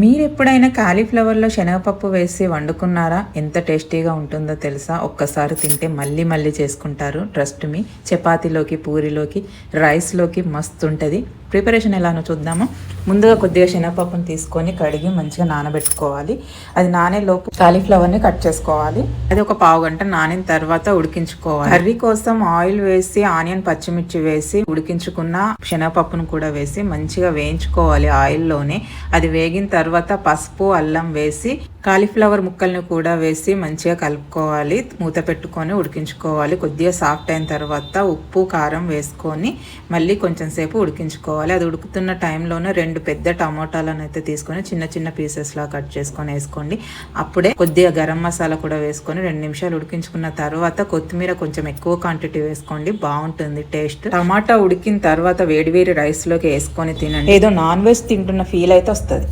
మీరు ఎప్పుడైనా కాలీఫ్లవర్లో శనగపప్పు వేసి వండుకున్నారా? ఎంత టేస్టీగా ఉంటుందో తెలుసా? ఒక్కసారి తింటే మళ్ళీ మళ్ళీ చేసుకుంటారు. Trust me. చపాతీలోకి పూరిలోకి రైస్లోకి మస్తు ఉంటుంది. ప్రిపరేషన్ ఎలానో చూద్దాము. ముందుగా కొద్దిగా శనగపప్పును తీసుకొని కడిగి మంచిగా నానబెట్టుకోవాలి. అది నానే లోపు కాలీఫ్లవర్ని కట్ చేసుకోవాలి. అది ఒక పావు గంట నానిన తర్వాత ఉడికించుకోవాలి. కర్రీ కోసం ఆయిల్ వేసి ఆనియన్ పచ్చిమిర్చి వేసి ఉడికించుకున్న శనగపప్పును కూడా వేసి మంచిగా వేయించుకోవాలి ఆయిల్లోనే. అది వేగిన తర్వాత పసుపు అల్లం వేసి కాలీఫ్లవర్ ముక్కల్ని కూడా వేసి మంచిగా కలుపుకోవాలి. మూత పెట్టుకొని ఉడికించుకోవాలి. కొద్దిగా సాఫ్ట్ అయిన తర్వాత ఉప్పు కారం వేసుకొని మళ్ళీ కొంచెం సేపు ఉడికించుకోవాలి. అది ఉడుకుతున్న టైంలోనే రెండు పెద్ద టమోటాలను అయితే తీసుకొని చిన్న చిన్న పీసెస్లో కట్ చేసుకొని వేసుకోండి. అప్పుడే కొద్దిగా గరం మసాలా కూడా వేసుకొని రెండు నిమిషాలు ఉడికించుకున్న తర్వాత కొత్తిమీర కొంచెం ఎక్కువ క్వాంటిటీ వేసుకోండి. బాగుంటుంది టేస్ట్ టమాటా ఉడికిన తర్వాత వేడివేడి రైస్లోకి వేసుకొని తినండి. ఏదో నాన్ వెజ్ తింటున్న ఫీల్ అయితే వస్తుంది.